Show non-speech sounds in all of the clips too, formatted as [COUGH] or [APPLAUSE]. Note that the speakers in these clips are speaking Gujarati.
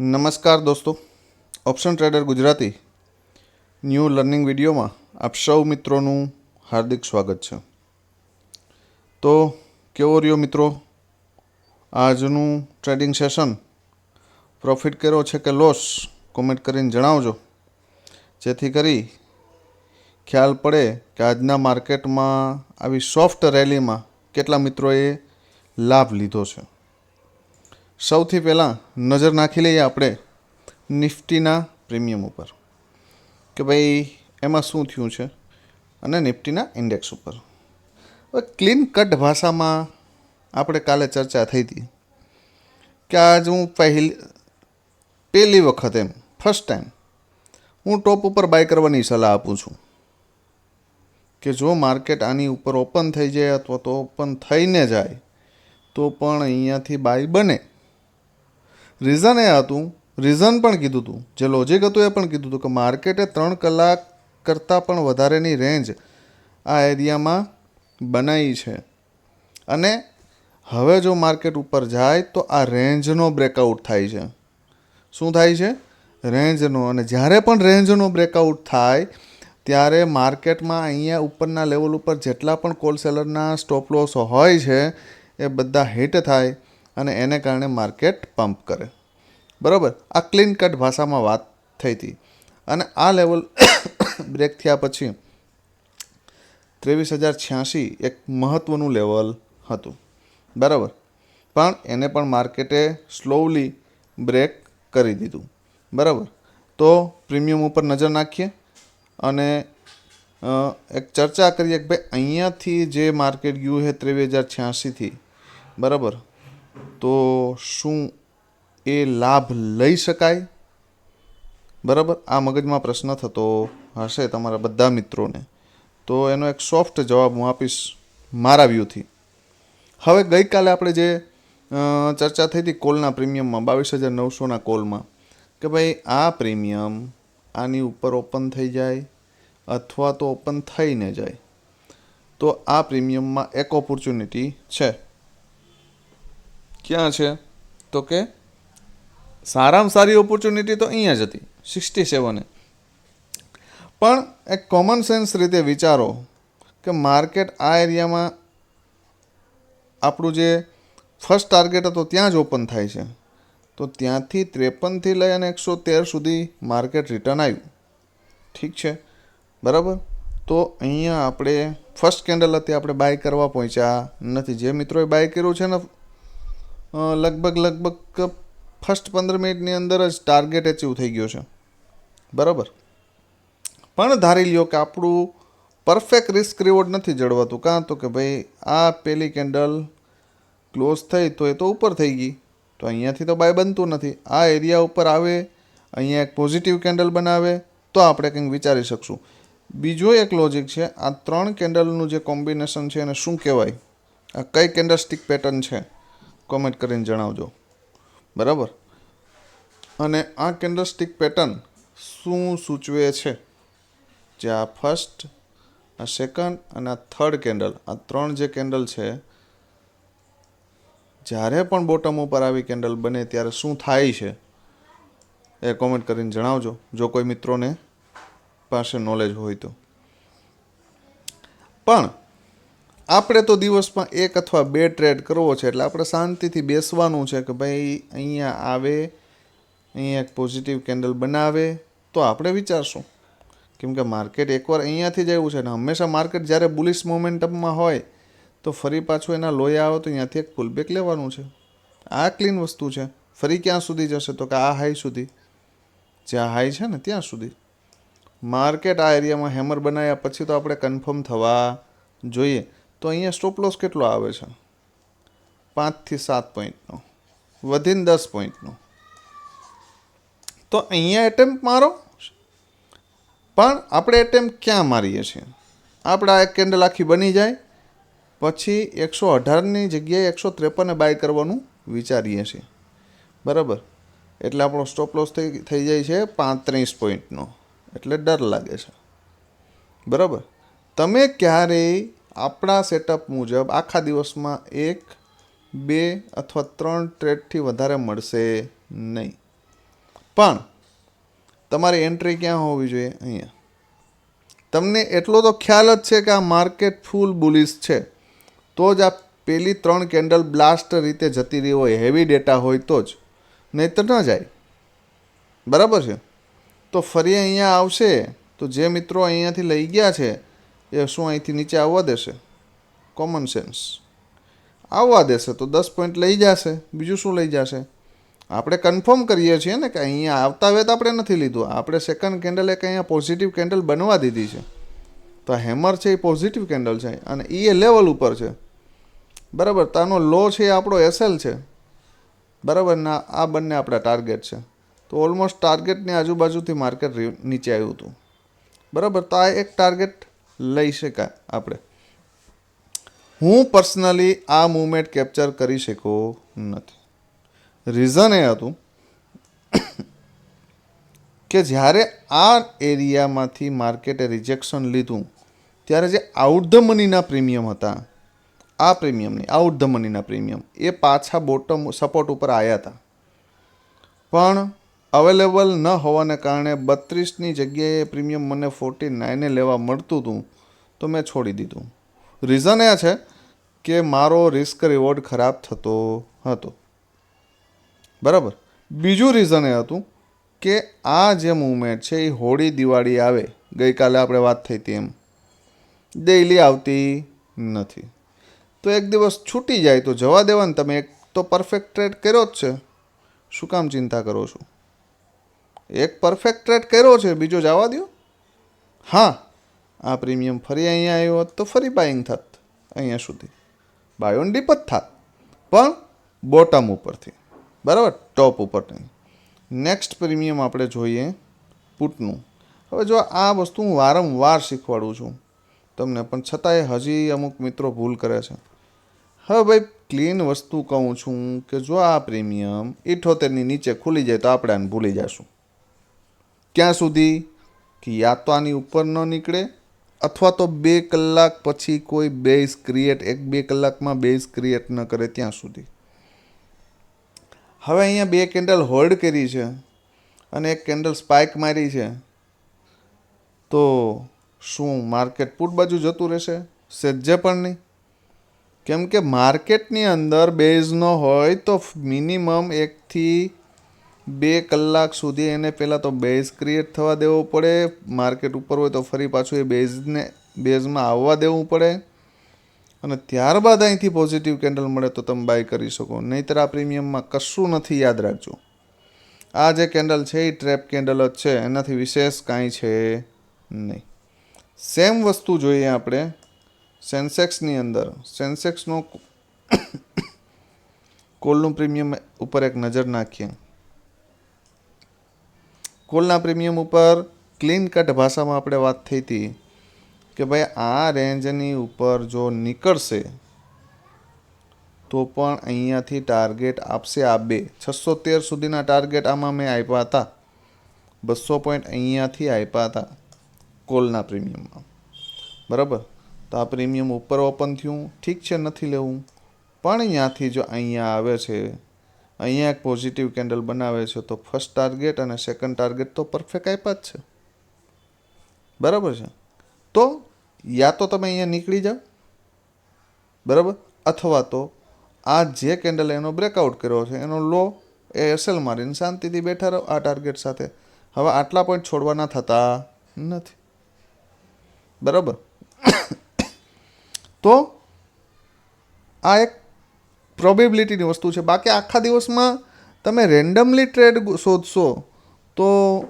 નમસ્કાર દોસ્તો. Option trader Gujarati new learning વિડીયોમાં આપ સૌ મિત્રોનું હાર્દિક સ્વાગત છે. તો કેવો રહ્યો મિત્રો આજનું ટ્રેડિંગ સેશન પ્રોફિટ કર્યો છે કે લોસ કોમેન્ટ કરીને જણાવજો. જેથી કરી ખ્યાલ પડે કે આજના માર્કેટમાં આવી સોફ્ટ રેલીમાં કેટલા મિત્રોએ લાભ લીધો છે. સૌથી પહેલાં નજર નાખી લઈએ આપણે નિફ્ટીના પ્રીમિયમ ઉપર કે ભાઈ એમાં શું થયું છે અને નિફ્ટીના ઇન્ડેક્સ ઉપર. હવે ક્લીન કટ ભાષામાં આપણે કાલે ચર્ચા થઈ હતી કે આજ હું પહેલી પહેલી વખત એમ ફર્સ્ટ ટાઈમ હું ટોપ ઉપર બાય કરવાની સલાહ આપું છું. કે જો માર્કેટ આની ઉપર ઓપન થઈ જાય અથવા તો ઓપન થઈને જાય, તો પણ અહીંયાથી બાય બને. રીઝન એ હતું રીઝન પણ કીધું હતું જે લોજિક હતું એ પણ કીધું હતું કે માર્કેટે ત્રણ કલાક કરતાં પણ વધારેની રેન્જ આ એરિયામાં બનાવી છે. અને હવે જો માર્કેટ ઉપર જાય તો આ રેન્જનો બ્રેકઆઉટ થાય છે. શું થાય છે? રેન્જનો અને જ્યારે પણ રેન્જનો બ્રેકઆઉટ થાય, ત્યારે માર્કેટમાં અહીંયા ઉપરના લેવલ ઉપર જેટલા પણ કોલ સેલરના સ્ટોપ લોસ હોય છે, એ બધા હિટ થાય અને એને કારણે માર્કેટ પંપ કરે. બરાબર? આ ક્લીન કટ ભાષામાં વાત થઈ હતી. અને આ લેવલ બ્રેક [COUGHS] થયા પછી ત્રેવીસ હજાર છ્યાસી એક મહત્ત્વનું લેવલ હતું. બરાબર? પણ એને પણ માર્કેટે સ્લોલી બ્રેક કરી દીધું. બરાબર? તો પ્રીમિયમ ઉપર નજર નાખીએ અને એક ચર્ચા કરીએ કે ભાઈ અહીંયાથી જે માર્કેટ ગયું છે ત્રેવીસ હજાર છ્યાસીથી બરાબર? તો શું એ લાભ લઈ શકાય? બરાબર? આ મગજમાં પ્રશ્ન થતો હશે તમારા બધા મિત્રોને. તો એનો એક સોફ્ટ જવાબ હું આપીશ મારા વ્યૂથી હવે ગઈકાલે આપણે જે ચર્ચા થઈ હતી કોલના પ્રીમિયમમાં, બાવીસ હજાર નવસોના કોલમાં, કે ભાઈ આ પ્રીમિયમ આની ઉપર ઓપન થઈ જાય અથવા તો ઓપન થઈને જાય, તો આ પ્રીમિયમમાં એક ઓપોર્ચ્યુનિટી છે. ક્યાં છે? તો કે સારામાં સારી ઓપોર્ચ્યુનિટી તો અહીંયા જ હતી. સિક્સટી સેવને પણ એક કોમન સેન્સ રીતે વિચારો કે માર્કેટ આ એરિયામાં આપણું જે ફર્સ્ટ ટાર્ગેટ હતો ત્યાં જ ઓપન થાય છે. તો ત્યાંથી ત્રેપનથી લઈ અને એકસો તેર સુધી માર્કેટ રિટર્ન આવ્યું. ઠીક છે? બરાબર? તો અહીંયા આપણે ફર્સ્ટ કેન્ડલ હતી, આપણે બાય કરવા પહોંચ્યા. નથી, જે મિત્રોએ બાય કર્યું છે ને લગભગ લગભગ ફર્સ્ટ પંદર મિનિટની અંદર જ ટાર્ગેટ એચીવ થઈ ગયો છે. બરાબર? પણ ધારી લ્યો કે આપણું પરફેક્ટ રિસ્ક રિવોર્ડ નથી જળવાતું. કાં તો કે ભાઈ આ પેલી કેન્ડલ ક્લોઝ થઈ તો એ તો ઉપર થઈ ગઈ. તો અહીંયાથી તો બાય બનતું નથી. આ એરિયા ઉપર આવે, અહીંયા એક પોઝિટિવ કેન્ડલ બનાવે, તો આપણે કંઈક વિચારી શકશું. બીજો એક લોજિક છે, આ ત્રણ કેન્ડલનું જે કોમ્બિનેશન છે એને શું કહેવાય? આ કઈ કેન્ડલ સ્ટિક પેટર્ન છે? કોમેન્ટ કરીને જણાવજો. બરાબર? અને આ કેન્ડલ સ્ટિક પેટર્ન શું સૂચવે છે? જે આ ફર્સ્ટ આ સેકન્ડ અને આ થર્ડ કેન્ડલ આ ત્રણ જે કેન્ડલ છે, જ્યારે પણ બોટમ ઉપર આવી કેન્ડલ બને ત્યારે શું થાય છે? એ કોમેન્ટ કરીને જણાવજો, જો કોઈ મિત્રોને પાસે નોલેજ હોય તો. પણ આપણે તો દિવસમાં એક અથવા બે ટ્રેડ કરવો છે એટલે આપણે શાંતિથી બેસવાનું છે કે ભાઈ અહીંયા આવે, અહીંયા એક પોઝિટિવ કેન્ડલ બનાવે, તો આપણે વિચારશું. કેમ કે માર્કેટ એકવાર અહીંયાથી જ આવ્યું છે ને હંમેશા માર્કેટ જ્યારે બુલિશ મોમેન્ટમમાં હોય, તો ફરી પાછું એના લોયા આવે તો અહીંયાથી એક પુલબેક લેવાનું છે. આ ક્લીન વસ્તુ છે. ફરી ક્યાં સુધી જશે તો કે આ હાઈ સુધી. જ્યાં હાઈ છે ને ત્યાં સુધી. માર્કેટ આ એરિયામાં હેમર બનાવ્યા પછી તો આપણે કન્ફર્મ થવા જોઈએ. તો અહીંયા સ્ટોપ લોસ કેટલો આવે છે? પાંચથી સાત પોઈન્ટનો. વધીને દસ પોઈન્ટનો. તો અહીંયા એટેમ્પ મારો. પણ આપણે એટેમ્પ ક્યાં મારીએ છીએ? આપણે એક કેન્ડલ આખી બની જાય. પછી એકસો અઢારની જગ્યાએ એકસો ત્રેપને બાય કરવાનું વિચારીએ છીએ. બરાબર? એટલે આપણો સ્ટોપ લોસ થઈ થઈ જાય છે પાંત્રીસ પોઈન્ટનો. એટલે ડર લાગે છે. બરાબર? તમે ક્યારેય આપણા સેટઅપ મુજબ આખા દિવસમાં એક, બે અથવા ત્રણ ટ્રેડથી વધારે મળશે નહીં. પણ તમારી એન્ટ્રી ક્યાં હોવી જોઈએ અહીંયા? તમને એટલો તો ખ્યાલ જ છે કે આ માર્કેટ ફૂલ બુલિશ છે. તો જ આ પેલી ત્રણ કેન્ડલ બ્લાસ્ટ રીતે જતી રહી હોય હેવી ડેટા હોય તો જ. નહીં તો ન જાય. બરાબર છે? તો ફરી અહીંયા આવશે. તો જે મિત્રો અહીંયાથી લઈ ગયા છે એ શું અહીંથી નીચે આવવા દેશે? કોમન સેન્સ આવવા દેશે તો દસ પોઈન્ટ લઈ જશે. બીજું શું લઈ જશે? આપણે કન્ફર્મ કરીએ છીએ ને કે અહીંયા આવતા વેત આપણે નથી લીધું. આપણે સેકન્ડ કેન્ડલ એક અહીંયા પોઝિટિવ કેન્ડલ બનવા દીધી છે. તો હેમર છે એ પોઝિટિવ કેન્ડલ છે. અને એ એ લેવલ ઉપર છે. બરાબર? તાનો લો છે એ આપણો એસએલ છે. બરાબર? ના આ બંને આપણા ટાર્ગેટ છે. તો ઓલમોસ્ટ ટાર્ગેટની આજુબાજુથી માર્કેટ નીચે આવ્યું હતું. બરાબર? તો આ એક ટાર્ગેટ લઈ શકાય આપણે. હું પર્સનલી આ મુમેન્ટ કેપ્ચર કરી શકો નથી. રીઝન એ હતું કે જ્યારે આ એરિયામાંથી માર્કેટે રિજેક્શન લીધું, ત્યારે જે આઉટ ધ મનીના પ્રીમિયમ હતા, આ પ્રીમિયમની આઉટ ધ મનીના પ્રીમિયમ એ પાછા બોટમ સપોર્ટ ઉપર આવ્યા હતા. પણ અવેલેબલ ન હોવાને કારણે બત્રીસની જગ્યાએ પ્રીમિયમ મને ફોર્ટી નાઈને લેવા મળતું હતું, તો મેં છોડી દીધું. રીઝન એ છે કે મારો રિસ્ક રિવોર્ડ ખરાબ થતો હતો. બરાબર? બીજું રીઝન એ હતું કે આ જે મુવમેન્ટ છે એ હોળી દિવાળી આવે, ગઈકાલે આપણે વાત થઈ હતી એમ. ડેઈલી આવતી નથી. તો એક દિવસ છૂટી જાય તો જવા દેવાનું તમે એક તો પરફેક્ટ ટ્રેડ કર્યો જ છે. શું કામ ચિંતા કરો છો? એક પરફેક્ટ ટ્રેડ કર્યો છે, બીજો જવા દો હા, આ પ્રીમિયમ ફરી અહીંયા આવ્યો હોત તો ફરી બાઇંગ થાત, અહીંયા સુધી. બાય ઓન ડીપ જ થાત, પણ બોટમ ઉપરથી. બરાબર? ટોપ ઉપર નહીં નેક્સ્ટ પ્રીમિયમ આપણે જોઈએ પુટનું હવે જો આ વસ્તુ હું વારંવાર શીખવાડું છું, તમને પણ છતાંય હજી અમુક મિત્રો ભૂલ કરે છે. હવે ભાઈ ક્લીન વસ્તુ કહું છું કે જો આ પ્રીમિયમ ઇઠોતેરની નીચે ખુલી જાય તો આપણે આને ભૂલી જશું. ક્યાં સુધી? કે યા તો આની ઉપર ન નીકળે, અથવા તો બે કલાક પછી કોઈ બેઝ ક્રિએટ, એક બે કલાકમાં બેઝ ક્રિએટ ન કરે ત્યાં સુધી. હવે અહીંયા બે કેન્ડલ હોલ્ડ કરી છે અને એક કેન્ડલ સ્પાઇક મારી છે. તો શું માર્કેટ પુટ બાજુ જતું રહેશે? સજ્જે પણ નહીં. કેમ કે માર્કેટની અંદર બેઝ ન હોય તો મિનિમમ એકથી બે કલાક સુધી એને પહેલાં તો બેઝ ક્રિએટ થવા દેવો પડે. માર્કેટ ઉપર હોય તો ફરી પાછું એ બેઝને, બેઝમાં આવવા દેવું પડે. અને ત્યારબાદ અહીંથી પોઝિટિવ કેન્ડલ મળે તો તમે બાય કરી શકો. નહીંતર આ પ્રીમિયમમાં કશું નથી યાદ રાખજો. આ જે કેન્ડલ છે એ ટ્રેપ કેન્ડલ જ છે. એનાથી વિશેષ કાંઈ છે નહીં. સેમ વસ્તુ જોઈએ આપણે. સેન્સેક્સની અંદર. સેન્સેક્સનો [COUGHS] કોલનું પ્રીમિયમ ઉપર એક નજર નાખીએ. કોલના પ્રીમિયમ ઉપર ક્લીન કટ ભાષામાં આપણે વાત થઈ હતી કે ભાઈ આ રેન્જની ઉપર જો નીકળશે, તો પણ અહીંયાથી ટાર્ગેટ આપશે આ બે. છસો તેર સુધીના ટાર્ગેટ આમાં મેં આપ્યા હતા. બસો પોઈન્ટ અહીંયાથી આપ્યા હતા કોલના પ્રીમિયમમાં. બરાબર? તો આ પ્રીમિયમ ઉપર ઓપન થયું. ઠીક છે, નથી લેવું. પણ અહીંયાથી જો અહીંયા આવે છે અહીંયા એક પોઝિટિવ કેન્ડલ બનાવે છે તો ફર્સ્ટ ટાર્ગેટ અને સેકન્ડ ટાર્ગેટ તો પરફેક્ટ આપ્યા જ છે. બરાબર છે? તો યા તો તમે અહીંયા નીકળી જાઓ. બરાબર? અથવા તો આ જે કેન્ડલ એનો બ્રેકઆઉટ કર્યો છે, એનો લો એ એસએલ મારીને શાંતિથી બેઠા રહો આ ટાર્ગેટ સાથે. હવે આટલા પોઈન્ટ છોડવાના થતા નથી. બરાબર? તો આ એક પ્રોબેબિલિટીની વસ્તુ છે. બાકી આખા દિવસમાં તમે રેન્ડમલી ટ્રેડ શોધશો તો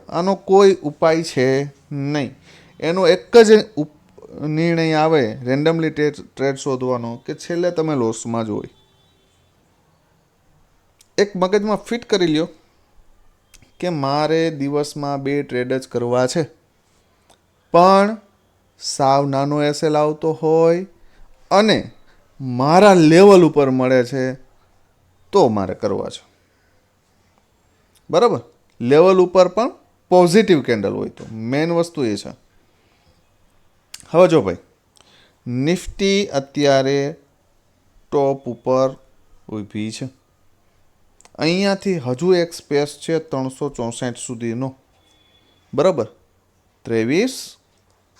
આનો કોઈ ઉપાય છે નહીં. એનો એક જ નિર્ણય આવે રેન્ડમલી ટ્રેડ શોધવાનો કે છેલ્લે તમે લોસમાં જ હોય. એક મગજમાં ફિટ કરી લ્યો કે મારે દિવસમાં બે ટ્રેડ જ કરવા છે. પણ સાવ નાનો એસએલ આવતો હોય અને મારા લેવલ ઉપર મળે છે, તો મારે કરવા છે. બરાબર? લેવલ ઉપર પણ પોઝિટિવ કેન્ડલ હોય તો. મેઇન વસ્તુ એ છે. હવે જો ભાઈ, નિફ્ટી અત્યારે ટોપ ઉપર ઊભી છે. અહીંયાથી હજુ એક સ્પેસ છે ત્રણસો ચોસઠ સુધીનો. બરાબર? ત્રેવીસ,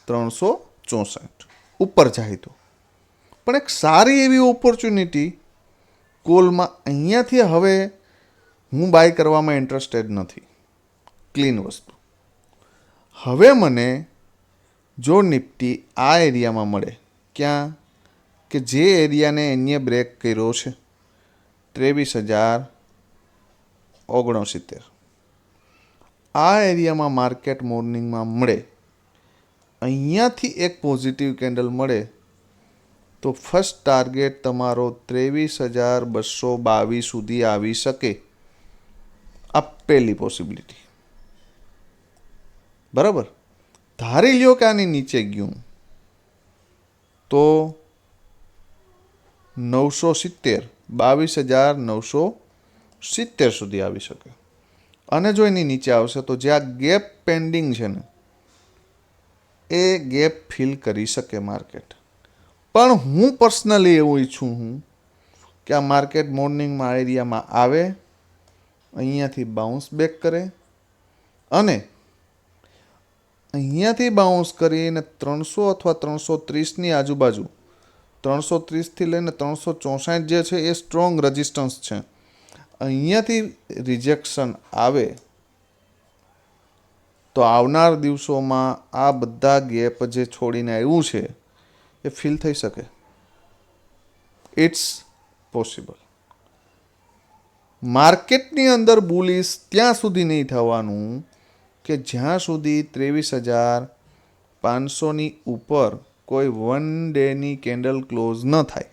ત્રણસો ચોસઠ. ઉપર જાય તો. પણ એક સારી એવી ઓપોર્ચ્યુનિટી કોલમાં અહીંયાથી હવે હું બાય કરવામાં ઇન્ટરેસ્ટેડ નથી. ક્લીન વસ્તુ. હવે મને જો નિફ્ટી આ એરિયામાં મળે, ક્યાં? કે જે એરિયાને એન્ય બ્રેક કર્યો છે, ત્રેવીસ હજાર ઓગણસિત્તેર. આ એરિયામાં માર્કેટ મોર્નિંગમાં મળે, અહીંયાથી એક પોઝિટિવ કેન્ડલ મળે તો ફર્સ્ટ ટાર્ગેટ તમારો ત્રેવીસ હજાર બસો બાવીસ સુધી આવી શકે. આ પહેલી પોસિબિલિટી બરાબર? ધારી લ્યો કે આની નીચે ગયું. તો નવસો સિત્તેર, બાવીસ હજાર નવસો સિત્તેર સુધી આવી શકે. અને જો એની નીચે આવશે તો જે આ ગેપ પેન્ડિંગ છે ને, એ ગેપ ફિલ કરી શકે માર્કેટ પણ હું પર્સનલી એવું ઈચ્છું હું કે આ માર્કેટ મોર્નિંગમાં એરિયામાં આવે, અહીંયાથી બાઉન્સ બેક કરે અને અહીંયાથી બાઉન્સ કરીને ત્રણસો અથવા ત્રણસો ત્રીસની આજુબાજુ, ત્રણસો ત્રીસથી લઈને ત્રણસો ચોસઠ જે છે એ સ્ટ્રોંગ રજિસ્ટન્સ છે. અહીંયાથી રિજેક્શન આવે તો આવનાર દિવસોમાં આ બધા ગેપ જે છોડીને આવ્યું છે એ ફીલ થઈ શકે. ઇટ્સ પોસિબલ માર્કેટની અંદર બુલીસ ત્યાં સુધી નહીં થવાનું કે જ્યાં સુધી ત્રેવીસ હજાર પાંચસોની ઉપર કોઈ વન ડેની કેન્ડલ ક્લોઝ ન થાય.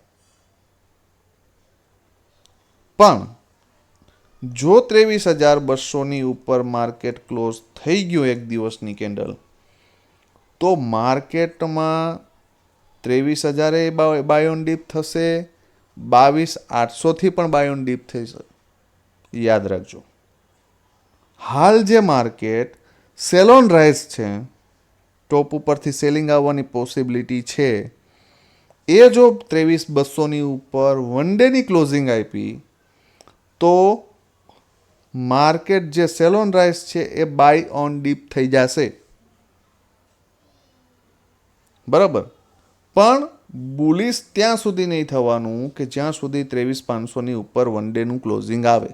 પણ જો ત્રેવીસ હજાર બસોની ઉપર માર્કેટ ક્લોઝ થઈ ગયું એક દિવસની કેન્ડલ તો માર્કેટમાં ત્રેવીસ હજારે બાયોન ડીપ થશે, બાવીસ આઠસોથી પણ બાયોન ડીપ થઈ શકે યાદ રાખજો. હાલ જે માર્કેટ સેલોન રાઇઝ છે, ટોપ ઉપરથી સેલિંગ આવવાની પોસિબિલિટી છે, એ જો ત્રેવીસ બસોની ઉપર વન ડેની ક્લોઝિંગ આપી, તો માર્કેટ જે સેલોન રાઇસ છે એ બાય ઓન ડીપ થઈ જશે. બરાબર? પણ બુલિસ ત્યાં સુધી નહીં થવાનું કે જ્યાં સુધી ત્રેવીસ પાંચસોની ઉપર વન ડેનું ક્લોઝિંગ આવે.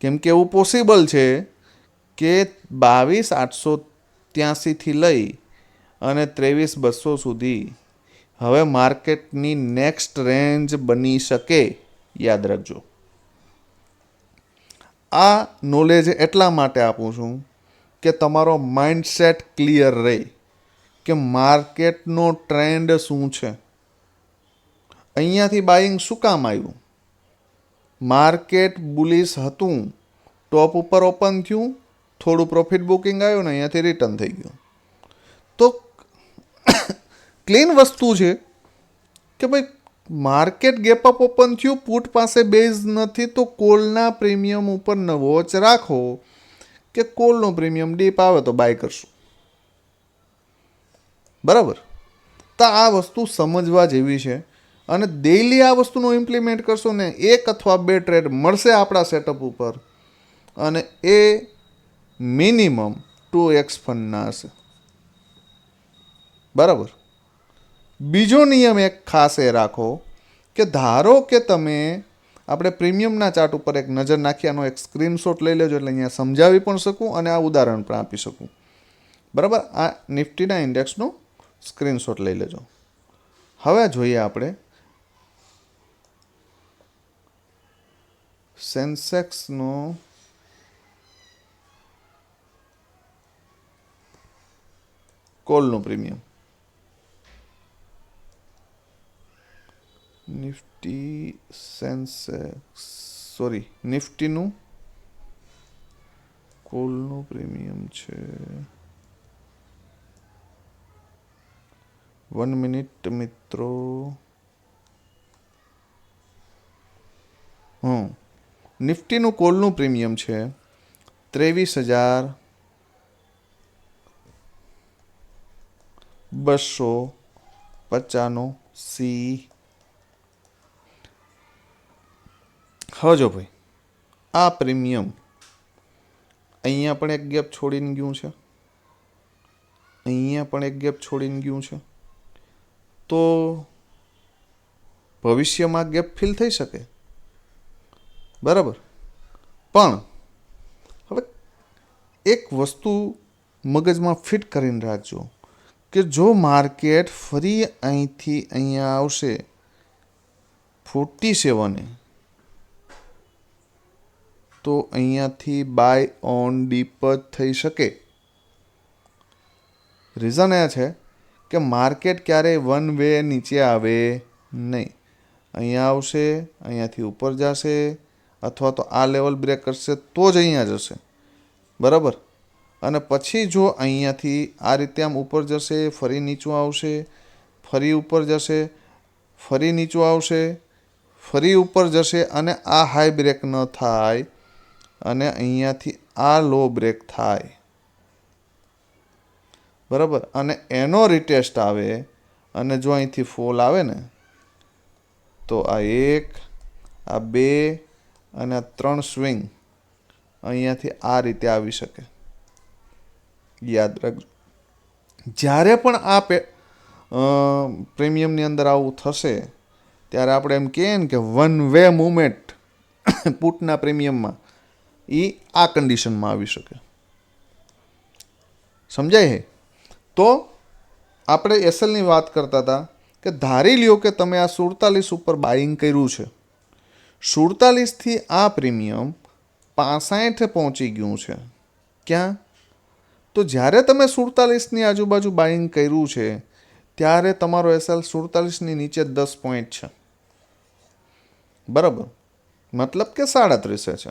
કેમ કે એવું પોસિબલ છે કે બાવીસ આઠસો ત્યાંસીથી લઈ અને ત્રેવીસ બસો સુધી હવે માર્કેટની નેક્સ્ટ રેન્જ બની શકે. યાદ રાખજો. આ નોલેજ એટલા માટે આપું છું કે તમારો માઇન્ડસેટ ક્લિયર રહે. કે માર્કેટનો ટ્રેન્ડ શું છે? અહીંયાથી બાઇંગ શું કામ આવ્યું? માર્કેટ બુલિસ હતું, ટોપ ઉપર ઓપન થયું, થોડું પ્રોફિટ બુકિંગ આવ્યું ને અહીંયાથી રિટર્ન થઈ ગયું. તો ક્લીન વસ્તુ છે કે ભાઈ માર્કેટ ગેપ અપ ઓપન થયું, પુટ પાસે બેઝ નથી તો કોલના પ્રીમિયમ ઉપર વોચ રાખો કે કોલનો પ્રીમિયમ ડીપ આવે તો બાય કરશું. બરાબર? તો આ વસ્તુ સમજવા જેવી છે. અને ડેઇલી આ વસ્તુનું ઇમ્પ્લિમેન્ટ કરશો ને, એક અથવા બે ટ્રેડ મળશે આપણા સેટઅપ ઉપર. અને એ મિનિમમ ટુ એક્સ ફંડના હશે. બરાબર? બીજો નિયમ એક ખાસ એ રાખો કે ધારો કે તમે, આપણે પ્રીમિયમના ચાર્ટ ઉપર એક નજર નાખી, આનો એક સ્ક્રીનશોટ લઈ લેજો એટલે અહીંયા સમજાવી પણ શકું અને આ ઉદાહરણ પણ આપી શકું. બરાબર? આ નિફ્ટીના ઇન્ડેક્સનું સ્ક્રીનશોટ લઈ લેજો. હવે જોઈએ આપણે સેન્સેક્સનો કોલનું પ્રીમિયમ. નિફ્ટી સેન્સેક્સ, સોરી, નિફ્ટીનું કોલનું પ્રીમિયમ છે વન મિનિટ મિત્રો. હં નિફ્ટીનું કોલનું પ્રીમિયમ છે ત્રેવીસ હજાર બસો પચાનો સી. હજો ભાઈ, આ પ્રીમિયમ અહીંયા પણ એક ગેપ છોડીને ગયું છે. અહીંયા પણ એક ગેપ છોડીને ગયું છે. તો ભવિષ્યમાં ગેપ ફિલ થઈ શકે? બરાબર. પણ હવે એક વસ્તુ મગજમાં ફિટ કરીને રાખજો કે જો માર્કેટ ફરી અહીંથી અહીંયા આવશે, ફોર્ટી સેવને, તો અહીંયાથી બાય ઓન ડીપ જ થઈ શકે. રીઝન એ છે કે માર્કેટ ક્યારેય વન વે નીચે આવે નહીં. અહીંયા આવશે, અહીંયાથી ઉપર જશે, અથવા તો આ લેવલ બ્રેક કરશે તો જ અહીંયા જશે. બરાબર? અને પછી જો અહીંયાથી આ રીતે આમ ઉપર જશે, ફરી નીચું આવશે, ફરી ઉપર જશે, ફરી નીચું આવશે, ફરી ઉપર જશે અને આ હાઈ બ્રેક ન થાય અને અહીંયાથી આ લો બ્રેક થાય. બરાબર? અને એનો રિટેસ્ટ આવે અને જો અહીંથી ફોલ આવે ને, તો આ એક, આ બે અને આ ત્રણ સ્વિંગ અહીંયાથી આ રીતે આવી શકે. યાદ રાખજો. જ્યારે પણ આ પે પ્રીમિયમની અંદર આવું થશે, ત્યારે આપણે એમ કહીએ ને કે વન વે મુમેન્ટ પુટના પ્રીમિયમમાં એ આ કન્ડિશનમાં આવી શકે. સમજાય હે? તો આપણે એસએલની વાત કરતા હતા કે ધારી લ્યો કે તમે આ સુડતાલીસ ઉપર બાઇંગ કર્યું છે. સુડતાલીસથી આ પ્રીમિયમ પાસઠે પહોંચી ગયું છે. ક્યાં? તો જ્યારે તમે સુડતાલીસની આજુબાજુ બાઇંગ કર્યું છે, ત્યારે તમારો એસએલ સુડતાલીસની નીચે દસ પોઈન્ટ છે. બરાબર? મતલબ કે સાડત્રીસે છે.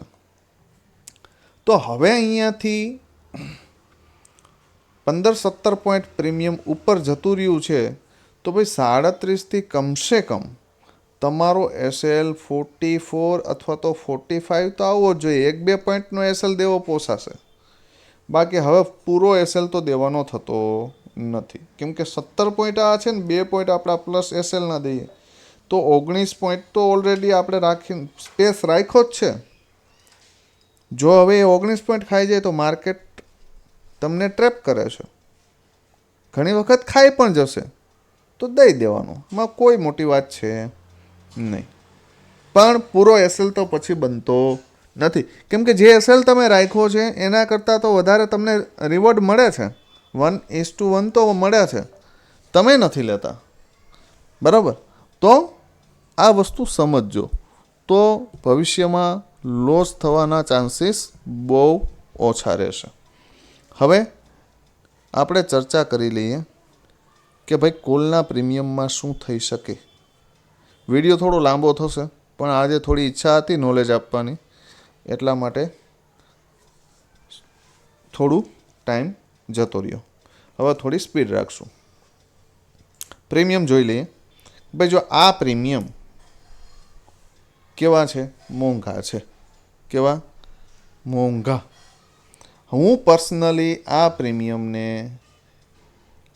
તો હવે અહીંયાથી પંદર સત્તર પોઈન્ટ પ્રીમિયમ ઉપર જતું રહ્યું છે, તો ભાઈ સાડત્રીસથી કમસે કમ તમારો એસએલ ફોર્ટી ફોર અથવા તો ફોર્ટી ફાઇવ તો આવવો જ જોઈએ. એક બે પોઈન્ટનો એસએલ દેવો પોસાશે. બાકી હવે પૂરો એસએલ તો દેવાનો થતો નથી. કેમ કે સત્તર પોઈન્ટ આ છે ને, બે પોઈન્ટ આપણા પ્લસ એસએલ ના દઈએ. તો ઓગણીસ પોઈન્ટ તો ઓલરેડી આપણે રાખી સ્પેસ રાખ્યો જ છે. જો હવે ઓગણીસ પોઈન્ટ ખાઈ જાય તો માર્કેટ તમને ટ્રેપ કરે છે. ઘણી વખત ખાઈ પણ જશે. તો દઈ દેવાનું. એમાં કોઈ મોટી વાત છે નહીં. પણ પૂરો એસેલ તો પછી બનતો નથી. કેમ કે જે એસેલ તમે રાખ્યો છે, એના કરતાં તો વધારે તમને રિવોર્ડ મળે છે. વન ઇસ ટુ વન તો મળે છે. તમે નથી લેતા. બરાબર? તો આ વસ્તુ સમજજો. તો ભવિષ્યમાં લોસ થવાના ચાન્સીસ બહુ ઓછા રહેશે. હવે આપણે ચર્ચા કરી લઈએ કે ભાઈ કોલના પ્રીમિયમમાં શું થઈ શકે. વીડિયો થોડો લાંબો થશે, પણ આજે થોડી ઈચ્છા હતી નોલેજ આપવાની, એટલા માટે થોડું ટાઈમ જતો રહ્યો. હવે થોડી સ્પીડ રાખશું. પ્રીમિયમ જોઈ લઈએ. ભાઈ જો આ પ્રીમિયમ કેવા છે? મોંઘા છે. કેવા? મોંઘા. હું પર્સનલી આ પ્રીમિયમને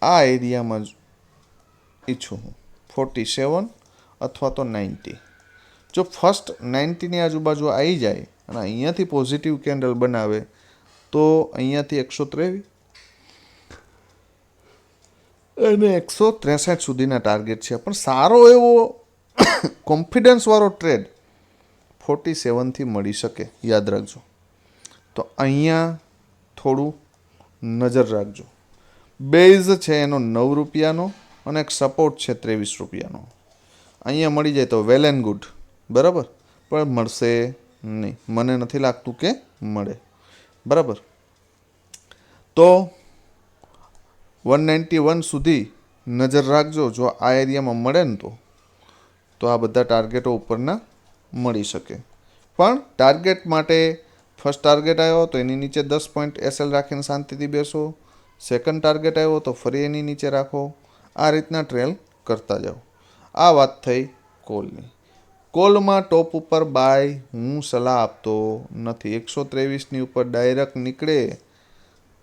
આ એરિયામાં જ ઈચ્છું હું ફોર્ટી સેવન અથવા તો નાઇન્ટી જો ફર્સ્ટ નાઇન્ટીની આજુબાજુ આવી જાય અને અહીંયાથી પોઝિટિવ કેન્ડલ બનાવે, તો અહીંયાથી એકસો ત્રેવીસ. અને એકસો ત્રેસઠ સુધીના ટાર્ગેટ છે. પણ સારો એવો કોન્ફિડન્સવાળો ટ્રેડ ફોર્ટી સેવનથી મળી શકે. યાદ રાખજો. તો અહીંયા થોડું નજર રાખજો. બેઝ છે એનો નવ રૂપિયાનો અને એક સપોર્ટ છે ત્રેવીસ રૂપિયાનો. અહીંયા મળી જાય તો વેલ એન્ડ ગુડ બરાબર? પણ મળશે નહીં. મને નથી લાગતું કે મળે. બરાબર? તો વન નાઇન્ટી વન સુધી નજર રાખજો. જો આ એરિયામાં મળે ને તો તો આ બધા ટાર્ગેટો ઉપરના મળી શકે. પણ ટાર્ગેટ માટે ફર્સ્ટ ટાર્ગેટ આવ્યો તો એની નીચે દસ પોઈન્ટ એસએલ રાખીને શાંતિથી બેસો. સેકન્ડ ટાર્ગેટ આવ્યો તો ફરી એની નીચે રાખો. આ રીતના ટ્રેલ કરતા જાઓ. આ વાત થઈ કોલની. કોલમાં ટોપ ઉપર બાય હું સલાહ આપતો નથી. એકસો ત્રેવીસની ઉપર ડાયરેક્ટ નીકળે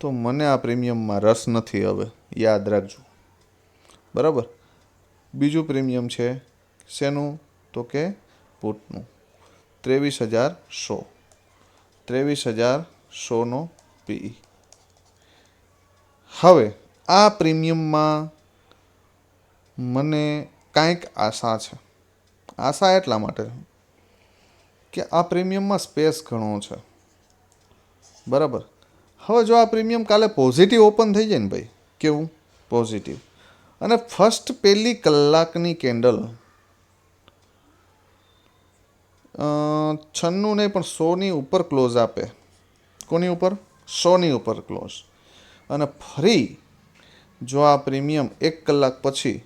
તો મને આ પ્રીમિયમમાં રસ નથી હવે. યાદ રાખજો. બરાબર? બીજું પ્રીમિયમ છે શેનું? તો કે પૂટનું. ત્રેવીસ હજાર સો. ત્રેવીસ હજાર સોનો પી. હવે, આ પ્રીમિયમમાં મને કાંઈક આશા છે. આશા એટલા માટે કે આ પ્રીમિયમમાં સ્પેસ ઘણો છે. બરાબર? હવે જો આ પ્રીમિયમ કાલે પોઝિટિવ ઓપન થઈ જાય ને ભાઈ, કેવું? પોઝિટિવ. અને ફર્સ્ટ પહેલી કલાકની કેન્ડલ છન્નું નહીં, પણ સોની ઉપર ક્લોઝ આપે. કોની ઉપર? સોની ઉપર ક્લોઝ અને ફરી જો આ પ્રીમિયમ એક કલાક પછી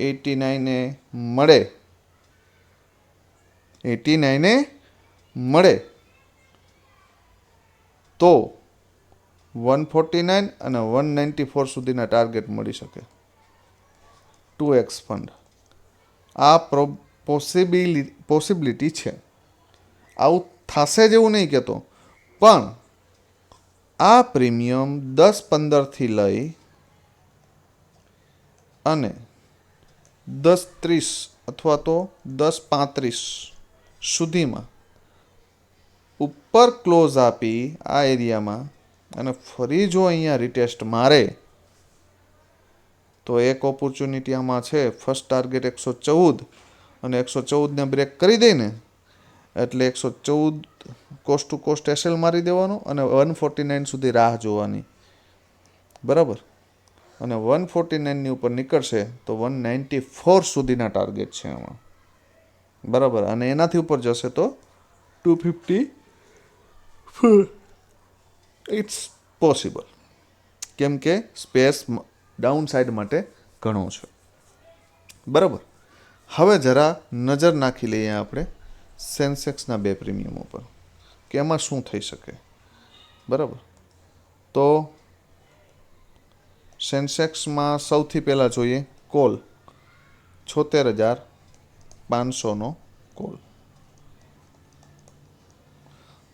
એટી નાઈને મળે, એટી નાઈને મળે, તો વન ફોર્ટી નાઇન અને વન નાઇન્ટી ફોર સુધીના ટાર્ગેટ મળી શકે. Two x fund. આ પોસિબિલિટી છે. આવું થશે જેવું નહીં કહેતો. પણ આ પ્રીમિયમ દસ પંદરથી લઈ અને દસ ત્રીસ અથવા તો દસ પાંત્રીસ સુધીમાં ઉપર ક્લોઝ આપી આ એરિયામાં અને ફરી જો અહીંયા રિટેસ્ટ મારે, તો એક ઓપોર્ચ્યુનિટી આમાં છે. ફર્સ્ટ ટાર્ગેટ એકસો ચૌદ અને એકસો ચૌદને બ્રેક કરી દે ને એટલે એકસો ચૌદ કોસ્ટ ટુ કોસ્ટ એસેલ મારી દેવાનો અને વન ફોર્ટી નાઇન સુધી રાહ જોવાની. બરાબર? અને વન ફોર્ટી નાઇનની ઉપર નીકળશે તો વન નાઇન્ટી ફોર સુધીના ટાર્ગેટ છે આમાં. બરાબર? અને એનાથી ઉપર જશે તો ટુ ફિફ્ટી ઇટ્સ પોસિબલ કેમ કે સ્પેસ ડાઉન સાઈડ માટે ઘણો છે. બરાબર? હવે જરા નજર નાખી લઈએ આપણે. સેન્સેક્સના બે પ્રીમિયમ ઉપર. કે એમાં શું થઈ શકે? બરાબર? તો સેન્સેક્સમાં સૌથી પહેલાં જોઈએ કોલ. છોતેર હજાર પાંચસોનો કોલ.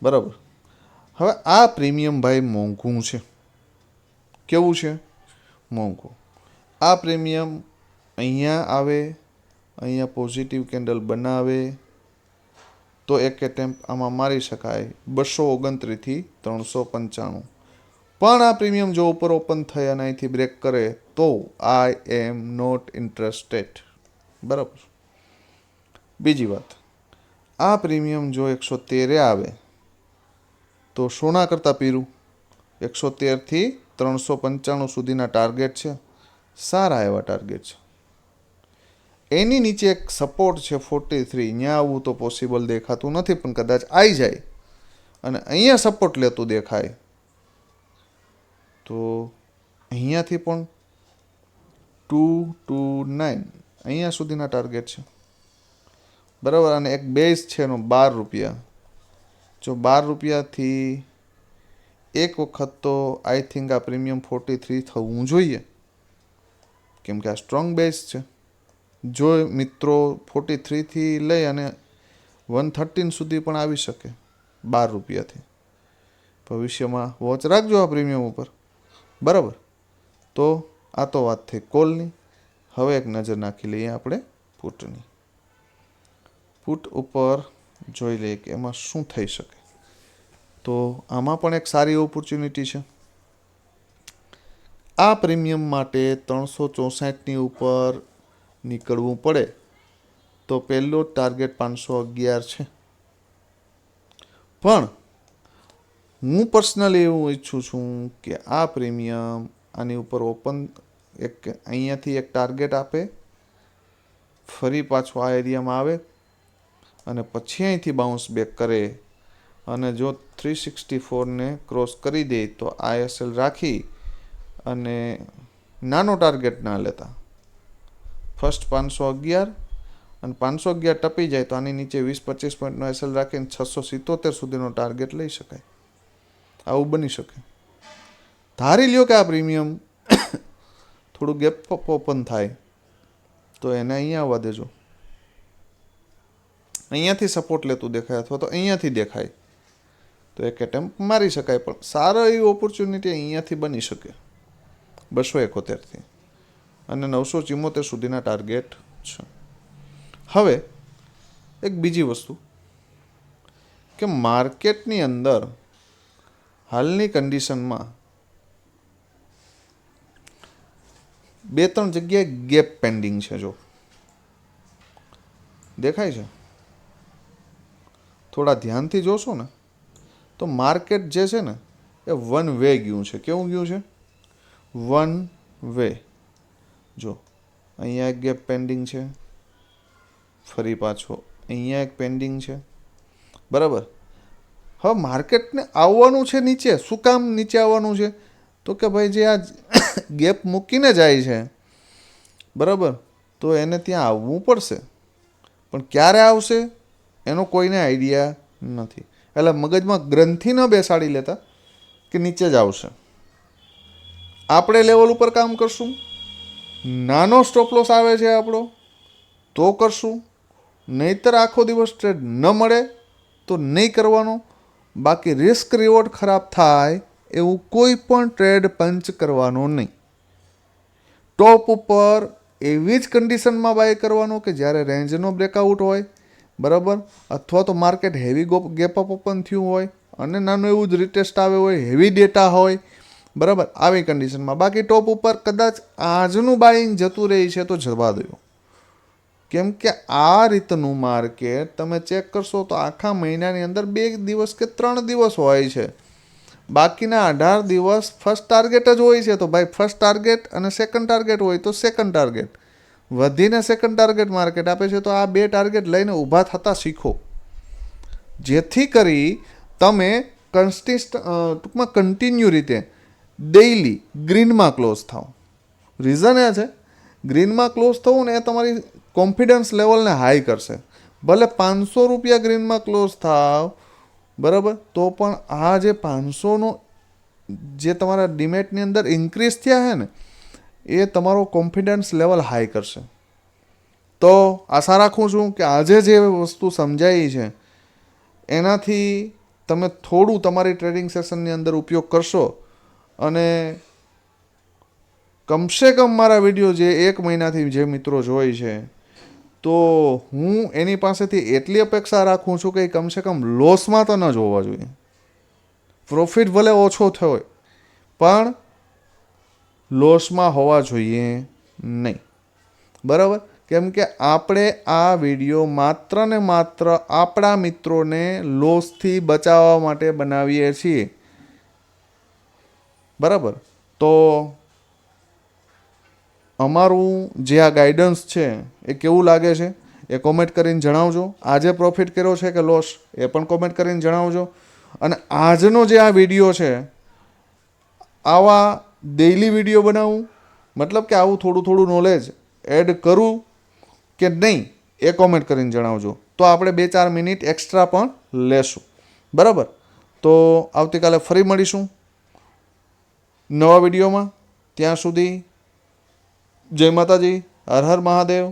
બરાબર? હવે આ પ્રીમિયમ ભાઈ મોંઘું છે. કેવું છે? મોંઘું. આ પ્રીમિયમ અહીંયા આવે, અહીંયા પોઝિટિવ કેન્ડલ બનાવે તો એક એટેમ્પ આમાં મારી શકાય. બસો ઓગણત્રીસથી ત્રણસો પંચાણું. પણ આ પ્રીમિયમ જો ઉપર ઓપન થઈ અને અહીંથી બ્રેક કરે, તો આઈ એમ નોટ ઇન્ટરેસ્ટેડ બરાબર. બીજી વાત. આ પ્રીમિયમ જો એકસો તેરે આવે, તો સોના કરતાં પીરું. એકસો તેરથી ત્રણસો પંચાણું સુધીના ટાર્ગેટ છે. સારા એવા ટાર્ગેટ છે. એની નીચે એક સપોર્ટ છે ફોર્ટી થ્રી ત્યાં આવવું તો પોસિબલ દેખાતું નથી, પણ કદાચ આવી જાય અને અહીંયા સપોર્ટ લેતું દેખાય, તો અહીંયાથી પણ ટુ ટુ નાઇન અહીંયા સુધીના ટાર્ગેટ છે. બરાબર? અને એક બેઝ છે એનો બાર રૂપિયા. જો બાર રૂપિયાથી એક વખત તો આઈ થિંક આ પ્રીમિયમ ફોર્ટી થ્રી થવું જોઈએ. કેમ કે આ સ્ટ્રોંગ બેઝ છે. જો મિત્રો ફોર્ટી થ્રીથી લઈ અને વન થર્ટીન સુધી પણ આવી શકે, બાર રૂપિયાથી. ભવિષ્યમાં વોચ રાખજો આ પ્રીમિયમ ઉપર. બરાબર? તો આ તો વાત થઈ કોલની. હવે એક નજર નાખી લઈએ આપણે પુટની પુટ ઉપર જોઈ લઈએ કે એમાં શું થઈ શકે. તો આમાં પણ એક સારી ઓપોર્ચ્યુનિટી છે. આ પ્રીમિયમ માટે ત્રણસો ચોસઠની ઉપર નીકળવું પડે, તો પહેલો ટાર્ગેટ પાંચસો અગિયાર છે. પણ હું પર્સનલી એવું ઈચ્છું છું કે આ પ્રીમિયમ આની ઉપર ઓપન એક અહીંયાથી એક ટાર્ગેટ આપે, ફરી પાછો આ એરિયામાં આવે અને પછી અહીંથી બાઉન્સ બેક કરે અને જો થ્રી સિક્સટી ફોરને ક્રોસ કરી દે તો આઈએસએલ રાખી અને નાનો ટાર્ગેટ ના લેતા. ફર્સ્ટ પાંચસો અગિયાર અને પાંચસો અગિયાર ટપી જાય તો આની નીચે વીસ પચીસ પોઈન્ટનો એસએલ રાખીને છસો સિત્તોતેર સુધીનો ટાર્ગેટ લઈ શકાય. આવું બની શકે. ધારી લ્યો કે આ પ્રીમિયમ [COUGHS] થોડું ગેપ ઓપન થાય. તો એને અહીંયા આવવા દેજો. અહીંયાથી સપોર્ટ લેતું દેખાય અથવા તો અહીંયાથી દેખાય. તો એક એટેમ્પ મારી શકાય, પણ સારો એવી ઓપોર્ચ્યુનિટી અહીંયાથી બની શકે. બસો એકોતેરથી. અને નવસો ચુમ્મોતેર સુધીના ટાર્ગેટ છે. હવે, એક બીજી વસ્તુ, કે માર્કેટની અંદર હાલની કન્ડિશનમાં બે ત્રણ જગ્યાએ ગેપ પેન્ડિંગ છે જો. દેખાય છે? થોડા ધ્યાનથી જોશો ને, તો માર્કેટ જે છે ને, એ વન વે ગયું છે. કેવું ગયું છે? વન વે જો, અહીંયા એક ગેપ પેન્ડિંગ છે. ફરી પાછો, અહીંયા એક પેન્ડિંગ છે. બરાબર? હવે માર્કેટને આવવાનું છે નીચે. શું કામ નીચે આવવાનું છે? તો કે ભાઈ જે આ [COUGHS] ગેપ મૂકીને જાય છે. બરાબર? તો એને ત્યાં આવવું પડશે. પણ ક્યારે આવશે? એનો કોઈને આઈડિયા નથી. એટલે મગજમાં ગ્રંથિ ન બેસાડી લેતા કે નીચે જ આવશે. આપણે લેવલ ઉપર કામ કરશું? નાનો સ્ટોપ લોસ આવે છે આપણો, તો કરશું. નહીતર આખો દિવસ ટ્રેડ ન મળે, તો નહીં કરવાનો. બાકી રિસ્ક રિવોર્ડ ખરાબ થાય એવું કોઈ પણ ટ્રેડ પંચ કરવાનો નહીં. ટોપ ઉપર એવી જ કન્ડિશનમાં બાય કરવાનો કે જ્યારે રેન્જનો બ્રેકઆઉટ હોય, બરાબર? અથવા તો market heavy gap up open થયું હોય અને નાનું એવું જ રિટેસ્ટ આવે હોય હેવી ડેટા હોય બરાબર? આવી કન્ડિશનમાં બાકી ટોપ ઉપર કદાચ આજનું બાઇંગ જતું રહી છે તો જવા દો કેમ કે આ રીતનું માર્કેટ તમે ચેક કરશો તો આખા મહિનાની અંદર બે દિવસ કે ત્રણ દિવસ હોય છે. બાકીના અઢાર દિવસ ફર્સ્ટ ટાર્ગેટ જ હોય છે તો ભાઈ ફર્સ્ટ ટાર્ગેટ અને સેકન્ડ ટાર્ગેટ હોય તો સેકન્ડ ટાર્ગેટ વધીને સેકન્ડ ટાર્ગેટ માર્કેટ આપે છે તો આ બે ટાર્ગેટ લઈને ઊભા થતા શીખો. જેથી કરી તમે કન્સ્ટિસ્ટ ટૂંકમાં કન્ટિન્યુ રીતે ડેઇલી ગ્રીનમાં ક્લોઝ થાવ રીઝન એ છે ગ્રીનમાં ક્લોઝ થવું ને એ તમારી કોન્ફિડન્સ લેવલને હાઈ કરશે. ભલે પાંચસો રૂપિયા ગ્રીનમાં ક્લોઝ થાવ, બરાબર? તો પણ આ જે પાંચસોનો જે તમારા ડિમેટની અંદર ઇન્ક્રીઝ થયા છે ને, એ તમારો કોન્ફિડન્સ લેવલ હાઈ કરશે. તો આશા રાખું છું કે આજે જે વસ્તુ સમજાઈ છે, એનાથી તમે થોડું તમારી ટ્રેડિંગ સેશનની અંદર ઉપયોગ કરશો. અને કમસે કમ મારા વીડિયો જે એક મહિનાથી જે મિત્રો જોઈ છે, તો હું એની પાસેથી એટલી અપેક્ષા રાખું છું કે એ કમસે કમ લોસમાં તો ન જોવા જોઈએ. પ્રોફિટ ભલે ઓછો થયો પણ લોસમાં હોવા જોઈએ નહીં. બરાબર? કેમ કે આપણે આ વીડિયો માત્ર ને માત્ર આપણા મિત્રોને લોસથી બચાવવા માટે બનાવીએ છીએ. બરાબર? તો અમારું જે આ ગાઈડન્સ છે, એ કેવું લાગે છે? એ કોમેન્ટ કરીને જણાવજો. આજે પ્રોફિટ કર્યો છે કે લોસ એ પણ કોમેન્ટ કરીને જણાવજો. અને આજનો જે આ વીડિયો છે, આવા ડેઇલી વીડિયો બનાવું, મતલબ કે આવું થોડું થોડું નોલેજ એડ કરું કે નહીં, એ કોમેન્ટ કરીને જણાવજો. તો આપણે બે ચાર મિનિટ એક્સ્ટ્રા પણ લેશું. બરાબર? તો આવતીકાલે ફરી મળીશું. નવા વિડીયોમાં ત્યાં સુધી જય માતાજી હર હર મહાદેવ.